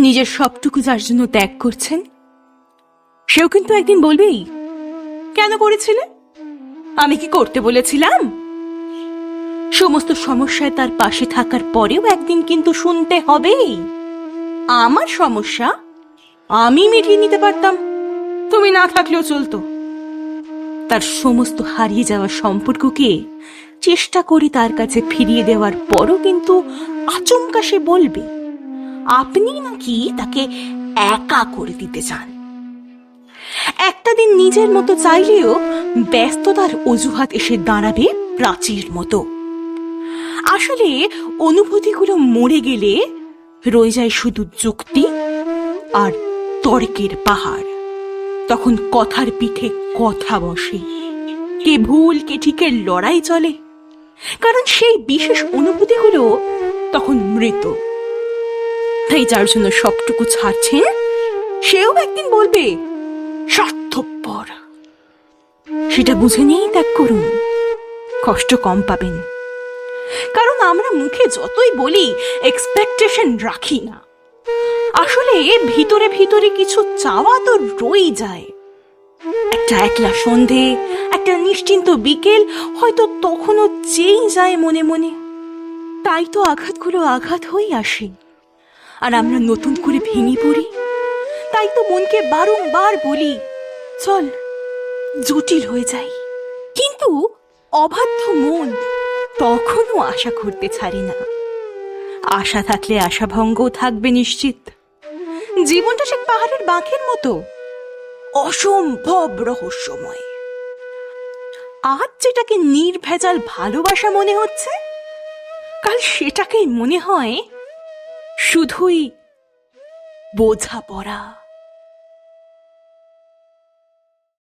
নিজের সবটুকু যার জন্য ত্যাগ করছেন? সেও কিন্তু একদিন বলবেই, কেন করেছিলে? আমি কি করতে বলেছিলাম? সমস্ত সমস্যায় তার পাশে থাকার পরেও একদিন কিন্তু শুনতে হবেই। আমার সমস্যা? আমি মিটিয়ে নিতে পারতাম। তুমি না থাকলেও চলতো। তার সমস্ত হারিয়ে যাওয়া সম্পর্ককে চেষ্টা করি তার কাছে ফিরিয়ে দেওয়ার পরও কিন্তু আচমকা সে বলবে আপনি নাকি তাকে একা করে দিতে চান? একটা দিন নিজের মতো চাইলেও ব্যস্ততার অজুহাত এসে দাঁড়াবে প্রাচীর মতো। আসলে অনুভূতিগুলো মরে গেলে রয়ে যায় শুধু যুক্তি আর তর্কের পাহাড়। তখন কথার পিঠে কথা বসে। কে ভুল, কে ঠিকের লড়াই চলে। কারণ সেই বিশেষ অনুভূতিগুলো তখন মৃত। তাই যার জন্য সবটুকু ছাড়ছেন সেও একদিন বলবে, স্বার্থপর। সেটা বুঝে নিয়েই ত্যাগ করুন। কষ্ট কম পাবেন। কারণ আমরা মুখে যতই বলি এক্সপেকটেশন রাখি না। আসলে ভিতরে ভিতরে কিছু চাওয়া তো রই যায়। একটা একলা সন্ধে, একটা নিশ্চিন্ত বিকেল হয়তো তখনও চেয়েই যায় মনে মনে। তাই তো আঘাতগুলো আঘাত হয়ে আসে। আর আমরা নতুন করে ভেঙে পড়ি। তাই তো মনকে বারংবার বলি, চল, জটিল হয়ে যাই। কিন্তু অবাধ্য মন তখনও আশা করতে ছাড়ে না। আশা থাকলে আশাভঙ্গও থাকবে নিশ্চিত। জীবনটা সে পাহাড়ের বাঁকের মতো, অসম্ভব রহস্যময়। আজ যেটাকে নির্ভেজাল ভালোবাসা মনে হচ্ছে, কাল সেটাকেই মনে হয় শুধুই বোঝাপড়া।